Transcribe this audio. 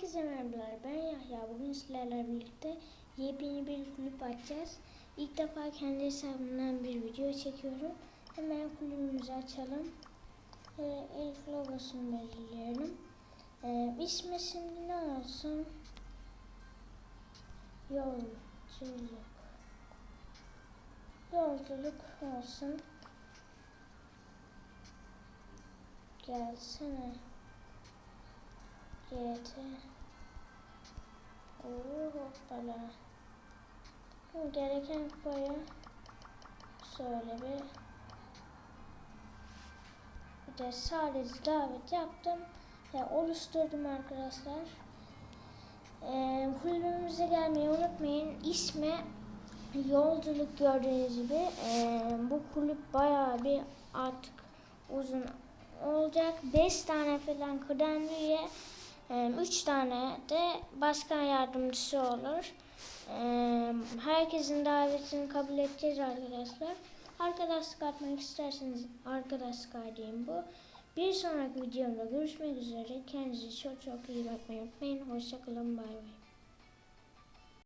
Herkese merhabalar. Ben Yahya. Bugün sizlerle birlikte yepyeni bir kulüp açacağız. İlk defa kendi hesabımdan bir video çekiyorum. Hemen kulübümüzü açalım. Ee, ilk logosunu belirleyelim. Ee, ismi şimdi ne olsun? Yolculuk. Yolculuk olsun. Gelsene. GT Oo hoppala. Gereken kupayı şöyle bir bir de sadece davet yaptım ve oluşturdum arkadaşlar. Ee, kulübümüze gelmeyi unutmayın. İsmi yolculuk gördüğünüz gibi ee, bu kulüp bayağı bir artık uzun olacak. 5 tane falan kıdemli 3 tane de başkan yardımcısı olur. Herkesin davetini kabul edeceğiz arkadaşlar. Arkadaşlık atmak isterseniz arkadaşlık diyeyim bu. Bir sonraki videomda görüşmek üzere. Kendinize çok çok iyi bakmayı unutmayın. Hoşçakalın. Bay bay.